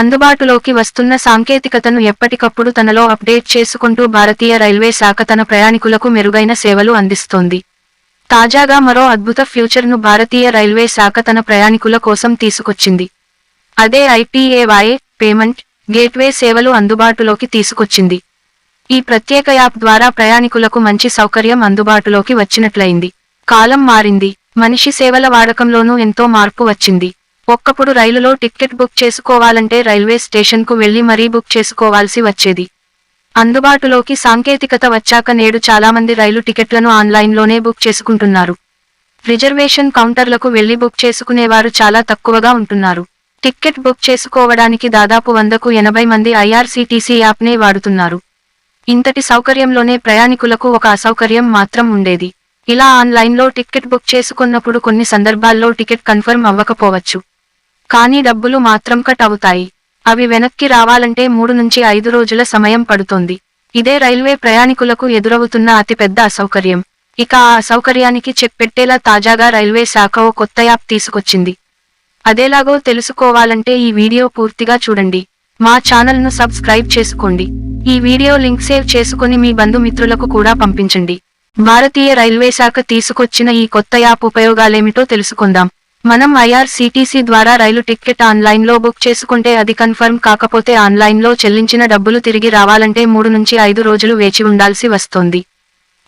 అందుబాటులోకి వస్తున్న సాంకేతికతను ఎప్పటికప్పుడు తనలో అప్డేట్ చేసుకుంటూ భారతీయ రైల్వే శాఖ తన ప్రయాణికులకు మెరుగైన సేవలు అందిస్తోంది. తాజాగా మరో అద్భుత ఫ్యూచర్ను భారతీయ రైల్వే శాఖ తన ప్రయాణికుల కోసం తీసుకొచ్చింది. అదే ఐపీఏవాయే పేమెంట్ గేట్వే సేవలు అందుబాటులోకి తీసుకొచ్చింది. ఈ ప్రత్యేక యాప్ ద్వారా ప్రయాణికులకు మంచి సౌకర్యం అందుబాటులోకి వచ్చినట్లయింది. కాలం మారింది. మనిషి సేవల వాడకంలోనూ ఎంతో మార్పు వచ్చింది. ఒక్కప్పుడు రైలులో టికెట్ బుక్ చేసుకోవాలంటే రైల్వే స్టేషన్కు వెళ్ళి మరీ బుక్ చేసుకోవాల్సి వచ్చేది. అందుబాటులోకి సాంకేతికత వచ్చాక నేడు చాలామంది రైలు టికెట్లను ఆన్లైన్లోనే బుక్ చేసుకుంటున్నారు. రిజర్వేషన్ కౌంటర్లకు వెళ్ళి బుక్ చేసుకునేవారు చాలా తక్కువగా ఉంటున్నారు. టిక్కెట్ బుక్ చేసుకోవడానికి దాదాపు వందకు ఎనభై మంది ఐఆర్సీటీసీ యాప్నే వాడుతున్నారు. ఇంతటి సౌకర్యంలోనే ప్రయాణికులకు ఒక అసౌకర్యం మాత్రం ఉండేది. ఇలా ఆన్లైన్లో టికెట్ బుక్ చేసుకున్నప్పుడు కొన్ని సందర్భాల్లో టికెట్ కన్ఫర్మ్ అవ్వకపోవచ్చు. కానీ డబ్బులు మాత్రం కట్ అవుతాయి. అవి వెనక్కి రావాలంటే మూడు నుంచి ఐదు రోజుల సమయం పడుతోంది. ఇదే రైల్వే ప్రయాణికులకు ఎదురవుతున్న అతిపెద్ద అసౌకర్యం. ఇక ఆ అసౌకర్యానికి చెక్ పెట్టేలా తాజాగా రైల్వే శాఖ ఓ కొత్త యాప్ తీసుకొచ్చింది. అదేలాగో తెలుసుకోవాలంటే ఈ వీడియో పూర్తిగా చూడండి. మా ఛానల్ను సబ్స్క్రైబ్ చేసుకోండి. ఈ వీడియో లింక్ సేవ్ చేసుకుని మీ బంధుమిత్రులకు కూడా పంపించండి. భారతీయ రైల్వే శాఖ తీసుకొచ్చిన ఈ కొత్త యాప్ ఉపయోగాలేమిటో తెలుసుకుందాం. మనం ఐఆర్సీటీసీ ద్వారా రైలు టికెట్ ఆన్లైన్లో బుక్ చేసుకుంటే అది కన్ఫర్మ్ కాకపోతే ఆన్లైన్లో చెల్లించిన డబ్బులు తిరిగి రావాలంటే మూడు నుంచి ఐదు రోజులు వేచి ఉండాల్సి వస్తోంది.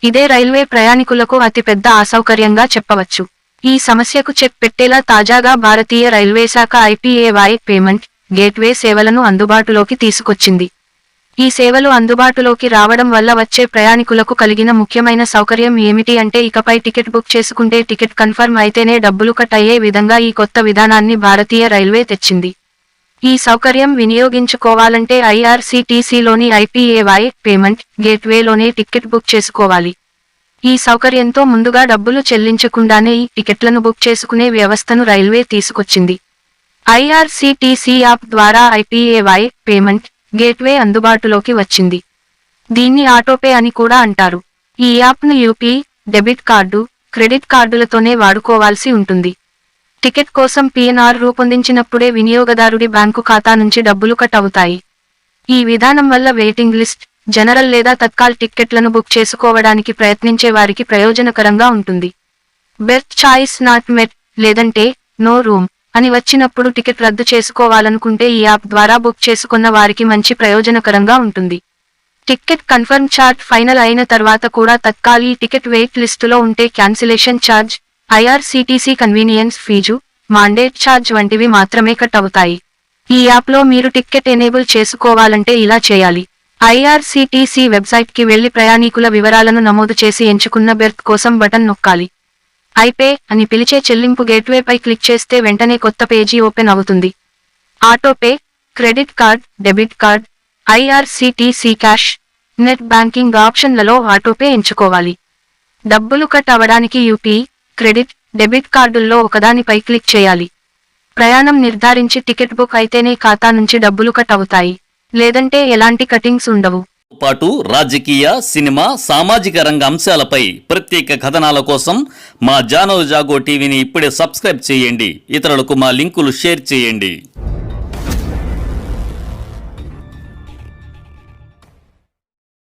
ఇదే రైల్వే ప్రయాణికులకు అతిపెద్ద అసౌకర్యంగా చెప్పవచ్చు. ఈ సమస్యకు చెక్ పెట్టేలా తాజాగా భారతీయ రైల్వే శాఖ ఐపీఏవై పేమెంట్ గేట్వే సేవలను అందుబాటులోకి తీసుకొచ్చింది. ఈ సేవలు అందుబాటులోకి రావడం వల్ల వచ్చే ప్రయాణికులకు కలిగిన ముఖ్యమైన సౌకర్యం ఏమిటి అంటే ఇకపై టికెట్ బుక్ చేసుకుంటే టికెట్ కన్ఫర్మ్ అయితేనే డబ్బులు కట్ అయ్యే విధంగా ఈ కొత్త విధానాన్ని భారతీయ రైల్వే తెచ్చింది. ఈ సౌకర్యం వినియోగించుకోవాలంటే ఐఆర్సీటీసీలోని ఐపీఏవై పేమెంట్ గేట్వేలోనే టికెట్ బుక్ చేసుకోవాలి. ఈ సౌకర్యంతో ముందుగా డబ్బులు చెల్లించకుండానే ఈ టికెట్లను బుక్ చేసుకునే వ్యవస్థను రైల్వే తీసుకొచ్చింది. ఐఆర్సీటీసీ యాప్ ద్వారా ఐపీఏవై పేమెంట్ గేట్వే అందుబాటులోకి వచ్చింది. దీన్ని ఆటోపే అని కూడా అంటారు. ఈ యాప్ను యూపీ డెబిట్ కార్డు క్రెడిట్ కార్డులతోనే వాడుకోవాల్సి ఉంటుంది. టికెట్ కోసం పిఎన్ఆర్ రూపొందించినప్పుడే వినియోగదారుడి బ్యాంకు ఖాతా నుంచి డబ్బులు కట్ అవుతాయి. ఈ విధానం వల్ల వెయిటింగ్ లిస్ట్ జనరల్ లేదా తత్కాల్ టిక్కెట్లను బుక్ చేసుకోవడానికి ప్రయత్నించే వారికి ప్రయోజనకరంగా ఉంటుంది. బెర్త్ చాయిస్ నాట్ మెట్ లేదంటే నో రూమ్. అని వచ్చినప్పుడు టికెట్ రద్దు చేసుకోవాలనుకుంటే ఈ యాప్ ద్వారా బుక్ చేసుకున్న వారికి మంచి ప్రయోజనకరంగా ఉంటుంది. టికెట్ కన్ఫర్మ్ చార్ట్ ఫైనల్ అయిన తర్వాత కూడా తత్కాల్ ఈ టికెట్ వెయిట్ లిస్టులో ఉంటే cancellation charge IRCTC convenience fee mandate charge వంటివి మాత్రమే కట్ అవుతాయి. ఈ యాప్లో మీరు టికెట్ ఎనేబుల్ చేసుకోవాలంటే ఇలా చేయాలి. ఐఆర్సీటీసీ వెబ్సైట్కి వెళ్ళి ప్రయాణికుల వివరాలను నమోదు చేసి ఎంచుకున్న బెర్త్ కోసం బటన్ నొక్కాలి. ఐపే అని పిలిచే చెల్లింపు గేట్వేపై క్లిక్ చేస్తే వెంటనే కొత్త పేజీ ఓపెన్ అవుతుంది. Autopay credit card debit card IRCTC cash net banking ఆప్షన్లలో autopay ఎంచుకోవాలి. డబ్బులు కట్ అవడానికి యూపీ క్రెడిట్ డెబిట్ కార్డుల్లో ఒకదానిపై క్లిక్ చేయాలి. ప్రయాణం నిర్ధారించి టికెట్ బుక్ అయితేనే ఖాతా నుంచి డబ్బులు కట్ అవుతాయి. లేదంటే ఎలాంటి కటింగ్స్ ఉండవు. పాటు రాజకీయ సినిమా సామాజిక రంగ అంశాలపై ప్రత్యేక కథనాల కోసం మా జానో జాగో టీవీని ఇప్పుడే సబ్స్క్రైబ్ చేయండి. ఇతరులకు మా లింకులు షేర్ చేయండి.